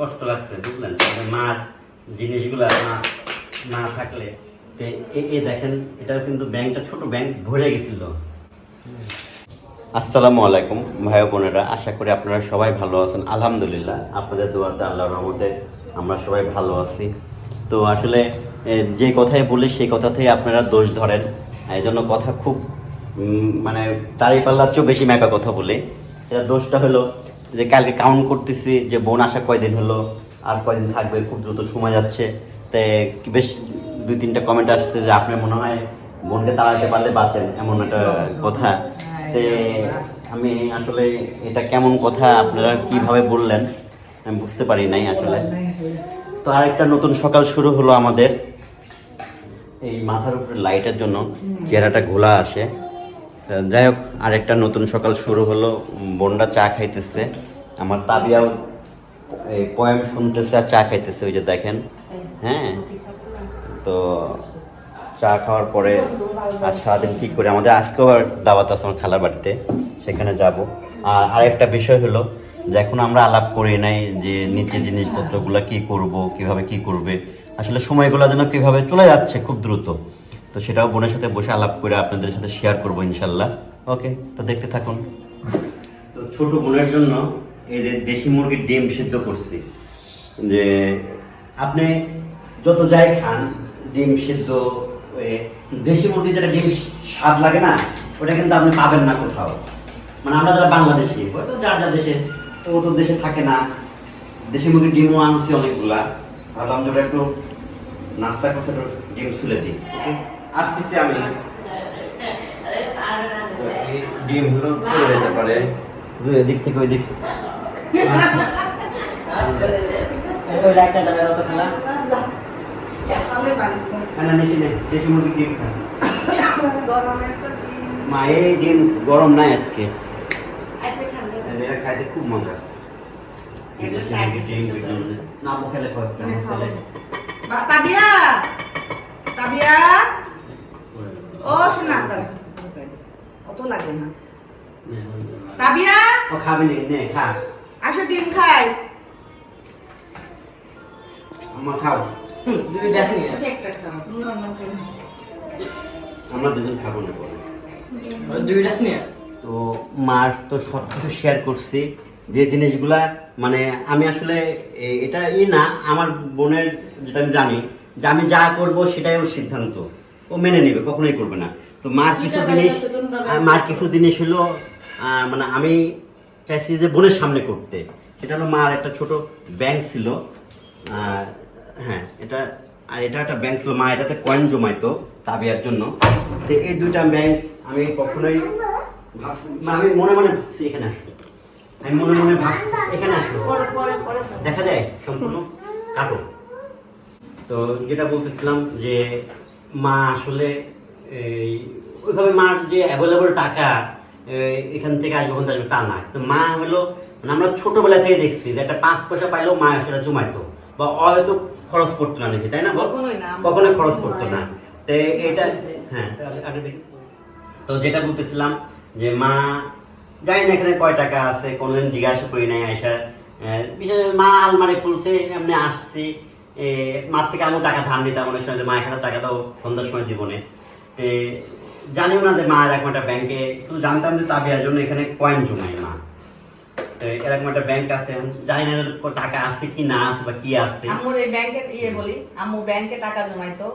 কষ্ট লাগছে, বুঝলেন? মার জিনিসগুলো না না থাকলে, তো এ- দেখেন এটা কিন্তু ব্যাংকটা ছোট ব্যাংক, ভরে গেছিল। আসসালামু আলাইকুম, ভাই বোনেরা, আশা করি আপনারা সবাই ভালো আছেন। আলহামদুলিল্লাহ, আপনাদের দোয়াতে আল্লাহর রহমতে আমরা সবাই ভালো আছি। তো আসলে যে কথাই বলি সেই কথাতেই আপনারা দোষ ধরেন। এই জন্য কথা খুব মানে তারই পাল্লার চেয়েও বেশি মেকা কথা বলে। এটা দোষটা হলো যে কালকে কাউন্ট করতেছি যে বোন আসা কয়দিন হলো আর কয়দিন থাকবে খুব দ্রুত সময় যাচ্ছে। তাই বেশ দুই তিনটা কমেন্ট আসছে যে আপনার মনে হয় বোনকে তাড়াতে পারলে বাঁচেন এমন একটা কথা। তে আমি আসলে এটা কেমন কথা আপনারা কীভাবে বললেন আমি বুঝতে পারি নাই আসলে। তো আরেকটা নতুন সকাল শুরু হলো আমাদের। এই মাথার উপরে লাইটের জন্য চেহারাটা ঘোলা আসে। যাই হোক, আরেকটা নতুন সকাল শুরু হলো। বোনরা চা খাইতেছে। আমার তাবিয়াও এই পয়েম শুনতেছে আর চা খাইতেছে, ওই যে দেখেন। হ্যাঁ? তো চা খাওয়ার পরে আজ সারাদিন কী করে? আমাদের আজকেও দাওয়াত আছে আমার খালার বাড়িতে, সেখানে যাব। আর আরেকটা বিষয় হলো যে এখন আমরা আলাপ করি নাই যে নিচে জিনিসপত্রগুলো কি করব, কীভাবে কি করবে। আসলে সময়গুলো যেন কীভাবে চলে যাচ্ছে খুব দ্রুত। তো সেটাও বোনের সাথে বসে আলাপ করে আপনাদের সাথে শেয়ার করব ইনশাল্লাহ। ওকে তো দেখতে থাকুন। তো ছোট বোনের জন্য এই যে দেশি মুরগির ডিম সিদ্ধ করছি, যে আপনি যত যাই খান, ডিম সিদ্ধ দেশি মুরগি যেটা ডিম স্বাদ লাগে না, ওটা কিন্তু আপনি পাবেন না কোথাও। মানে আমরা যারা বাংলাদেশি, হয়তো যার যার দেশে তো ও তো দেশে থাকে না। দেশি মুরগির ডিমও আনছি অনেকগুলা। ভাবলাম যে ওটা একটু নাস্তা করতে ডিম ছুলে দিই ওকে? আসতেছি আমি। ডিম হলো চলে যেতে পারে। দুই দিক থেকে ওই দিক ওই লাইটটা জ্বালা দাও তো খালা খানা নিচে নে দেশি খা। মা, এই ডিম গরম নাই আজকে। খাইতে খুব মজা। না মুখে লেখো তাবিয়া! তাবিয়া! ও শোনা অত লাগে না। তাবিয়া? ও খাবি নে নে খা। আসো ডিম খাই। আমার খাও। একটা খাও আমরা দুজন খাব না পরে। তো মার তো সব কিছু শেয়ার করছি। যে জিনিসগুলা মানে আমি আসলে এটা ই না আমার বোনের যেটা আমি জানি যে আমি যা করব সেটাই ওর সিদ্ধান্ত। ও মেনে নেবে কখনোই করবে না। তো মার কিছু জিনিস মার কিছু জিনিস হলো মানে আমি চাইছি যে বোনের সামনে করতে। এটা হলো মার একটা ছোট ব্যাংক ছিল হ্যাঁ এটা আর এটা একটা ব্যাংক ছিল। মা এটাতে কয়েন জমাইতো তাবিয়ার জন্য। তো এই দুইটা ব্যাংক আমি কখনোই মানে আমি মনে মনে ভাবছি এখানে আসব। আমি মনে মনে ভাবছি এখানে আসব। দেখা যায় সম্পূর্ণ কাটো। তো যেটা বলতেছিলাম যে মা আসলে এই ওইভাবে মার যে অ্যাভেলেবল টাকা এখান থেকে আসবে ওখান থেকে তা না। তো মা হলো মানে আমরা ছোটবেলা থেকে দেখছি যে একটা পাঁচ পয়সা পাইলেও মা সেটা জমাইতো। বা হয়তো খরচ করতো না নাকি তাই না? কখনোই না। কখনোই খরচ করতো না। তো এটা হ্যাঁ আগে- দেখি। তো যেটা বলতেছিলাম যে মা জানি না এখানে কয় টাকা আছে কোনোদিন জিজ্ঞাসা করি নাই আয়সা বিশেষ মা আলমারি খুলছে এমনি আসছি। মার থেকে আমি টাকা ধার নিতাম অনেক সময় যে মা এক হাজার টাকা দাও সন্ধ্যার সময় জীবনে। জানিও না যে মা এরকম একটা ব্যাংকে শুধু জানতাম যে তাবিয়ার জন্য এখানে কয়েন জমাই মা। তো এরকম একটা ব্যাংক আছে জানি না টাকা আছে কি না আছে বা কি আছে। আম্মুর এই ব্যাংকে ইয়ে বলি আম্মু ব্যাংকে টাকা জমাইতো।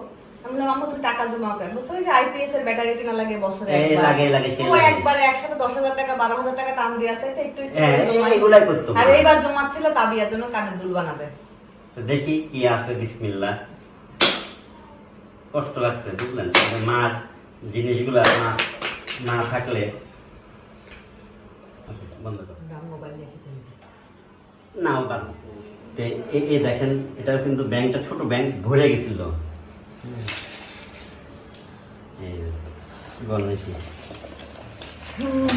আমি আম্মু তুমি টাকা জমাও কেন? ওই যে আইপিএস এর ব্যাটারি কিনা লাগে বছরে। লাগে, লাগে, সে একবারে একসাথে দশ হাজার টাকা বারো হাজার টাকা টান দিয়ে আছে তো একটু হ্যাঁ। এগুলাই করতো আর এইবার জমাচ্ছিল তাবিয়ার জন্য কানের দুল বানাবে। দেখি কি আছে বিসমিল্লা কষ্ট লাগছে বুঝলেন? তবে মার জিনিসগুলো না না থাকলে বন্ধ না ও বাদ তো এ- এ দেখেন এটা কিন্তু ব্যাংকটা ছোট ব্যাংক ভরে গেছিল। এই গণেশী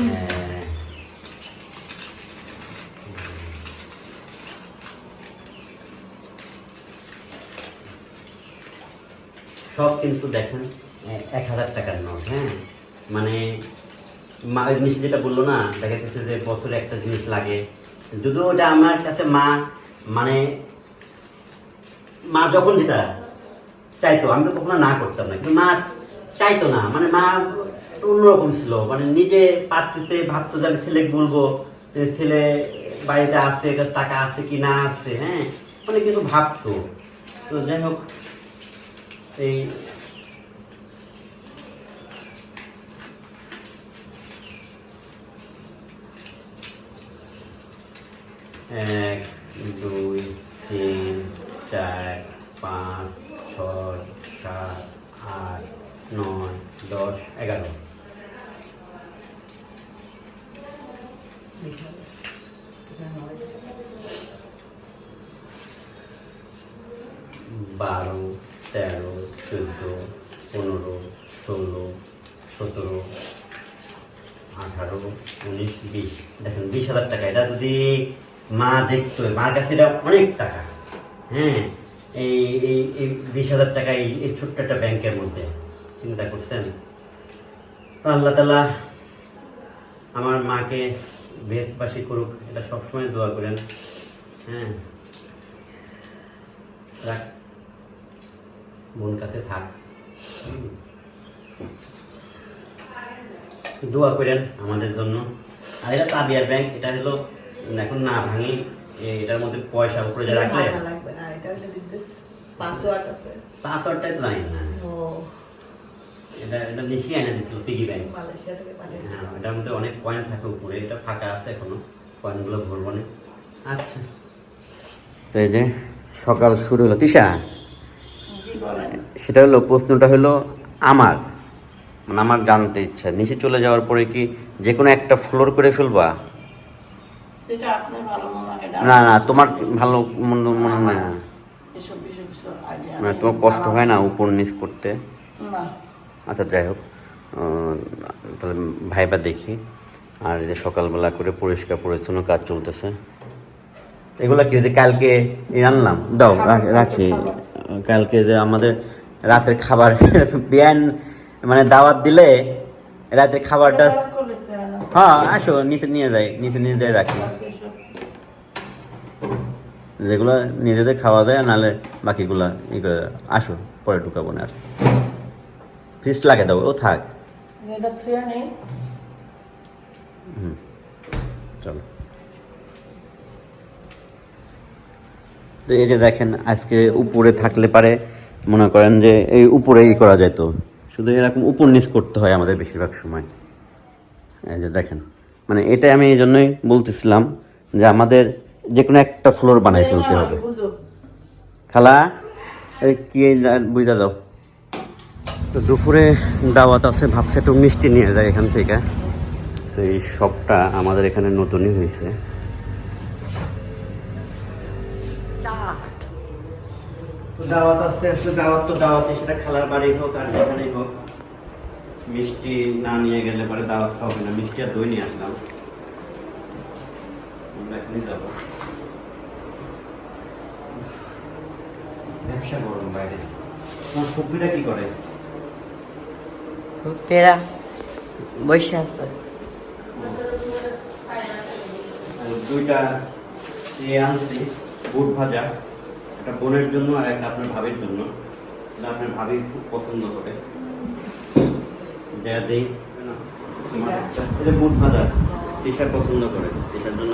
হ্যাঁ। সব কিন্তু দেখেন এক হাজার টাকার নোট হ্যাঁ? মানে মা জিনিস যেটা বলল না দেখা যাচ্ছে যে বছরে একটা জিনিস লাগে। যদিও ওটা আমার কাছে মা মানে মা যখন যেটা চাইতো, আমি তো কখনো না করতাম না, কিন্তু মা চাইতো না। মানে মা অন্যরকম ছিল মানে নিজে পারতেছে, ভাবতো যে আমি ছেলে বলব, যে ছেলে বাড়িতে আছে টাকা আছে কি না আছে হ্যাঁ? মানে কিছু ভাবতো। তো যাই হোক এই এক দুই তিন চার পাঁচ ছয় সাত আট নয় দশ এগারো বারো তেরো, চোদ্দ, পনেরো, ষোলো, সতেরো, আঠারো, উনিশ, বিশ। দেখেন, বিশ হাজার টাকা। এটা যদি মা দেখতো, মার কাছে এটা অনেক টাকা। হ্যাঁ এই এই এই বিশ হাজার টাকা এই এই ছোট্ট একটা ব্যাংকের মধ্যে। চিন্তা করছেন? তো আল্লাহ তালা আমার মাকে বেশবাসী করুক, এটা সবসময় দোয়া করেন। হ্যাঁ। রাখ বোন কাছে থাক। দোয়া করেন আমাদের জন্য। আর এটা তাবিয়ার ব্যাংক এটা হলো এখন না ভাঙি এটার মধ্যে পয়সা উপরে যে রাখলে। ভাঙা লাগবে না, এটা হলে দিতেস পাসওয়ার্ড আছে। পাসওয়ার্ডটাই তো জানি না। এটা এটা লিখিয়ে এনে দিছিল পিগি ব্যাংক। হ্যাঁ এটার মধ্যে অনেক কয়েন থাকে উপরে এটা ফাঁকা আছে এখনও কয়েনগুলো ভরবো না। আচ্ছা। তো এই যে সকাল শুরু হলো। তিশা? সেটা হলো প্রশ্নটা হলো আমার। মানে আমার জানতে ইচ্ছা। নিচে চলে যাওয়ার পরে কি যে কোনো একটা ফ্লোর করে ফেলবা? না না তোমার ভালো মন্দ মনে হয় না। মানে তোমার কষ্ট হয় না উপর নিচ করতে আচ্ছা যাই হোক। তাহলে ভাইবা দেখি। আর এই যে সকালবেলা করে পরিষ্কার পরিচ্ছন্ন কাজ চলতেছে। এগুলা কি যে কালকে আনলাম? দাও রাখি। কালকে যে আমাদের রাতের খাবার বিয়ান মানে দাওয়াত দিলে রাতের খাবারটা হয় আসো নিচে নিয়ে যাই নিচে নিয়ে যাই রাখি। যেগুলো নিজেদের খাওয়া যায় নাহলে বাকিগুলা ই করে আসো পরে ঢুকাবো না আর। ফিস্ট লাগে দাও ও থাক। এটা থুয়ে নেই হুম চলো। তো এই যে দেখেন, আজকে উপরে থাকলে পারে, মনে করেন যে এই উপরে ই করা যেত শুধু এরকম উপর নিচ করতে হয় আমাদের বেশিরভাগ সময়। এই যে দেখেন মানে এটা আমি এই জন্যই বলতেছিলাম যে আমাদের যে কোনো একটা ফ্লোর বানাই ফেলতে হবে। খালা, এই কি বুঝা দাও। তো দুপুরে দাওয়াত আছে, ভাবছে একটু মিষ্টি নিয়ে যায় এখান থেকে। তো এই শপটা আমাদের এখানে নতুনই হয়েছে। দাওয়াত আছে আসলে দাওয়াত তো দাওয়াতে সেটা খালার বাড়ি হোক আর যেখানেই হোক। মিষ্টি না নিয়ে গেলে পরে দাওয়াত খাওয়াবে না মিষ্টি আর দই নিয়ে আসলাম। আমরা এখনই যাব। ব্যবসা করুন বাইরে। তোমার ফুপিটা কি করে? পেরা বসে আছে। দুইটা এ আনছি বুট ভাজা। একটা বোনের জন্য আর একটা আপনার ভাবির জন্য। আপনার ভাবি খুব পছন্দ করে। যা দেই যে বুট ভাজা টিশার পছন্দ করে টিশার জন্য।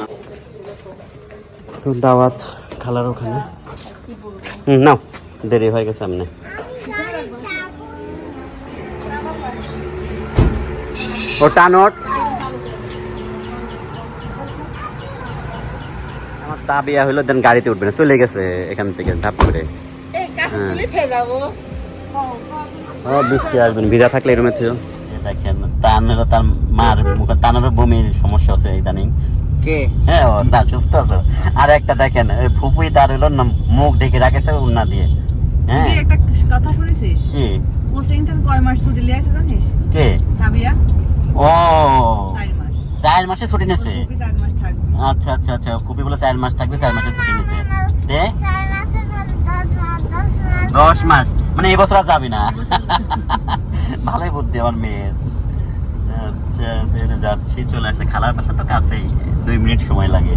তো দাওয়াত খালার ওখানে। নাও দেরি হয়ে গেছে সামনে। ও টানোট আমার তাবিয়া হইল দেন গাড়িতে উঠবে না চলে গেছে এখান থেকে ধাপ করে। হ্যাঁ। ও বৃষ্টি আসবেন ভিজা থাকলে এরমে থেও দেখেন তান হলো তার মার মুখে তানের বমির সমস্যা আছে ইদানিং। কে? হ্যাঁ ও না সুস্থ আছে। আর একটা দেখেন ওই ফুপুই তার হলো না মুখ ঢেকে রাখেছে উন্না দিয়ে। হ্যাঁ। একটা কথা শুনেছিস? কি? কোচিং থেকে কয় মাস ছুটি জানিস? কে? তাবিয়া? ও। চার মাসে ছুটি নেছে? আচ্ছা আচ্ছা আচ্ছা কপি বলে চার মাস থাকবে চার মাসে ছুটি নেছে। দে। দশ মাস মানে এবছর আর যাবি না। ভালোই বুদ্ধি আমার মেয়ের। আচ্ছা যাচ্ছি চলে আসছে। খালার পাশে তো কাছেই দুই মিনিট সময় লাগে।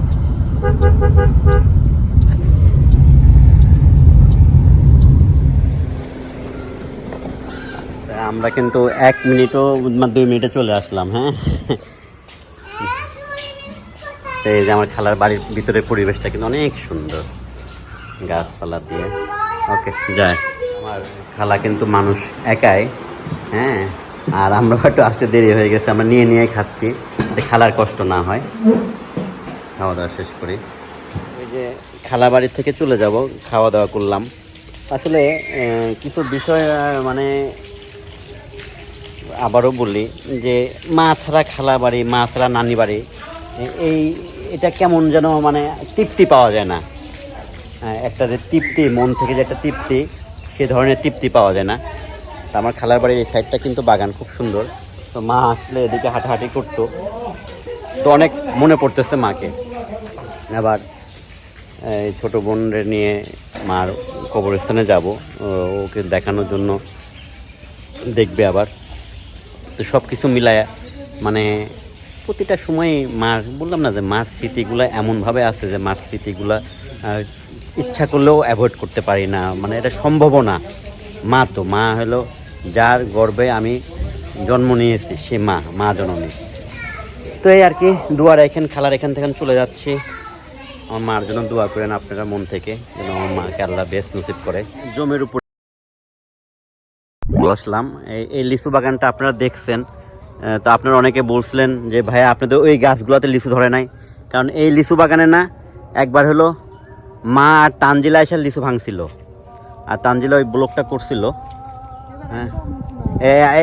আমরা কিন্তু এক মিনিটও মানে দুই মিনিটে চলে আসলাম হ্যাঁ? তো এই যে আমার খালার বাড়ির ভিতরে পরিবেশটা কিন্তু অনেক সুন্দর। গাছপালা দিয়ে। ওকে যায় আমার খালা কিন্তু মানুষ একাই হ্যাঁ? আর আমরা হয়তো আসতে দেরি হয়ে গেছে, আমরা নিয়ে নিয়ে খাচ্ছি। যাতে খালার কষ্ট না হয়। খাওয়া দাওয়া শেষ করি। ওই যে খালা বাড়ি থেকে চলে যাব, খাওয়া দাওয়া করলাম। আসলে কিছু বিষয় মানে আবারও বলি যে, মা ছাড়া খালা বাড়ি, মা ছাড়া নানি বাড়ি এই এটা কেমন যেন মানে তৃপ্তি পাওয়া যায় না। হ্যাঁ, একটা যে তৃপ্তি মন থেকে যে একটা তৃপ্তি সে ধরনের তৃপ্তি পাওয়া যায় না। আমার খালার বাড়ির এই সাইডটা কিন্তু বাগান খুব সুন্দর। তো মা আসলে এদিকে হাঁটাহাঁটি করতো। তো অনেক মনে পড়তেছে মাকে। আবার এই ছোটো বোনরে নিয়ে মার কবরস্থানে যাব। ওকে দেখানোর জন্য দেখবে আবার। তো সব কিছু মিলায় মানে প্রতিটা সময় মার বললাম না যে মার স্মৃতিগুলো এমনভাবে আছে যে মার স্মৃতিগুলো ইচ্ছা করলেও অ্যাভয়েড করতে পারি না মানে এটা সম্ভবও না। মা তো, মা হলো যার গর্বে আমি জন্ম নিয়েছি, সে মা মা জননী। তো এই আর কি দুয়ার এখান খেলার এখান থেকে চলে যাচ্ছি। আমার মার জন্য দোয়া করেন আপনারা মন থেকে, যেন আমার মাকে আল্লাহ বেস্ট নসিব করে। জমির উপর বসলাম এই লিচু বাগানটা আপনারা দেখছেন। তো আপনারা অনেকে বলছিলেন যে ভাই আপনাদের ওই গাছগুলোতে লিচু ধরে নাই। কারণ এই লিচু বাগানে না, একবার হলো মা আর তানজিলা এসে লিচু ভাঙছিল। আর তানজিলা ওই ব্লকটা করছিল। হ্যাঁ।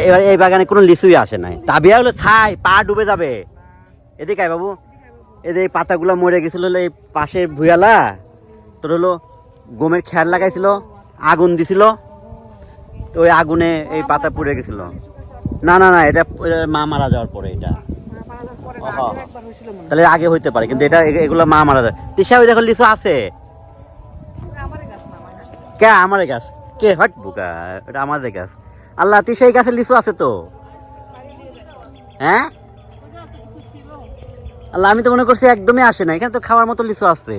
এবার এই বাগানে কোনো লিচুই আসে নাই। তাবিয়া হলো, ছাই, পা ডুবে যাবে। এদিকে আয় বাবু। এদের এই পাতাগুলো মরে গেছিল হলো, এই পাশের ভুয়ালা তোর হলো গমের খেয়াল লাগাইছিল, আগুন দিছিল। তো ওই আগুনে এই পাতা পুড়ে গেছিল। না না না এটা মা মারা যাওয়ার পরে এটা। তাহলে আগে হইতে পারে কিন্তু এটা এগুলো মা মারা যায়। তিসা দেখো লিচু আছে। কে? আমার গাছ। কে? হট বুকা এটা আমাদের গাছ। আল্লাহ তিসা এই গাছে লিচু আছে তো? হ্যাঁ? আল্লাহ আমি তো মনে করছি একদমই আসে না এখানে তো খাওয়ার মতো লিচু আছে।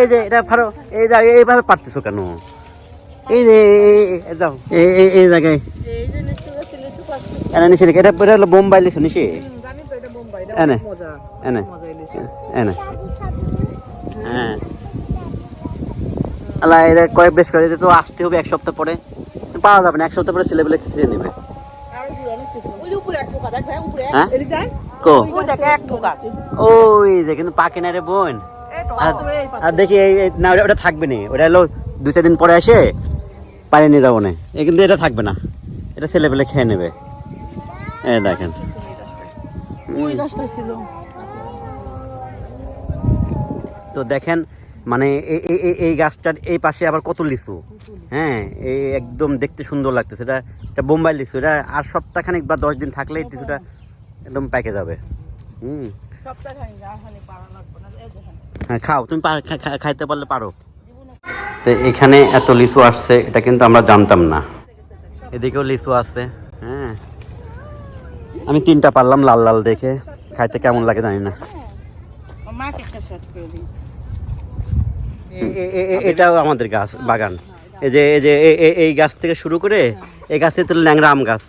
এই যে এটা ফারো এই যা এইভাবে পারতেছো কেন? এই যে এই- যাও এই- এই জায়গায়। এনে এটা এটা হলো বোম্বাই এনে এনে এনে। হ্যাঁ। আল্লাহ এটা কয়েক বেশ করে তো আসতে হবে এক সপ্তাহ পরে। পাওয়া যাবে না এক সপ্তাহ পরে ছিঁড়ে নেবে। হ্যাঁ? ওই যে কিন্তু পাকে না রে বোন। আর- দেখি না ওটা- ওটা থাকবে না। ওটা হলো দু চার দিন পরে এসে পানি নিয়ে যাব না। কিন্তু এটা থাকবে না। এটা ছেলে পেলে খেয়ে নেবে। এই দেখেন। তো দেখেন মানে এই গাছটার এই পাশে আবার কত লিচু? হ্যাঁ এই একদম দেখতে সুন্দর লাগতেছে। এটা এটা বোম্বাই লিচু। এটা আর সপ্তাহখানিক বা দশ দিন থাকলে লিচুটা একদম পেকে যাবে। হুম। হ্যাঁ খাও। তুমি খাইতে পারলে পারো। তো এখানে এত লিচু আসছে এটা কিন্তু আমরা জানতাম না। এদিকেও লিচু আছে। আমি তিনটা পারলাম লাল লাল দেখে। খাইতে কেমন লাগে জানি না। এটাও আমাদের গাছ বাগান। এই যে এই যে এই গাছ থেকে শুরু করে এই গাছ থেকে তো ল্যাংড়া আম গাছ।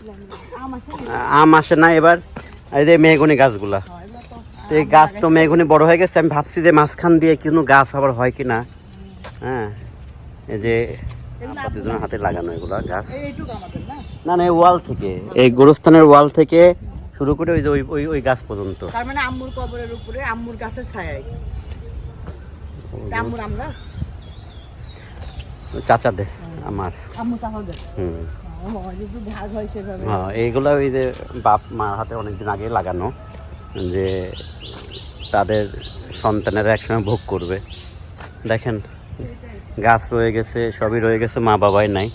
আম আসে না এবার। এই যে মেঘনি গাছগুলা। তো এই গাছ তো মেঘনি বড় হয়ে গেছে। আমি ভাবছি যে মাঝখান দিয়ে কিন্তু গাছ আবার হয় কি না হ্যাঁ। এই যে হাতে লাগানো এগুলা গাছ। না না ওয়াল থেকে এই গোরস্থানের ওয়াল থেকে শুরু করে ওই যে ওই ওই ওই গাছ পর্যন্ত। তার মানে আম্মুর কবরের উপরে আম্মুর গাছের ছায়ায়। আম্মুর আম গাছ? চাচা দে আমার। আম্মু হুম। ভাগ হয় সেভাবে। হ্যাঁ এইগুলো ওই যে বাপ মার হাতে অনেকদিন আগে লাগানো যে তাদের সন্তানেরা একসময় ভোগ করবে। দেখেন গাছ রয়ে গেছে সবই রয়ে গেছে মা বাবাই নাই।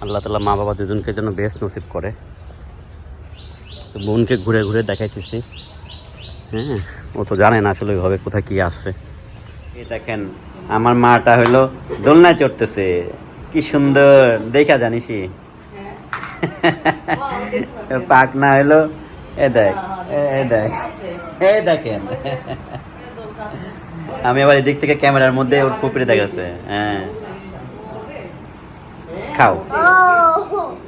আল্লাহ তালা মা বাবা দুজনকে যেন বেশ নসিব করে। তো বোনকে ঘুরে ঘুরে দেখাইতেছি। হ্যাঁ ও তো জানে না আসলে ওইভাবে কোথায় কি আছে। এই দেখেন আমার মাটা হইল দোলনায় চড়তেছে। কি সুন্দর দেখা জানিসই পাক না হইল এ দেখ এ- এ দেখ এ দেখেন। আমি আবার এদিক থেকে ক্যামেরার মধ্যে ওর কুপিরে দেখাচ্ছে। হ্যাঁ। 哦。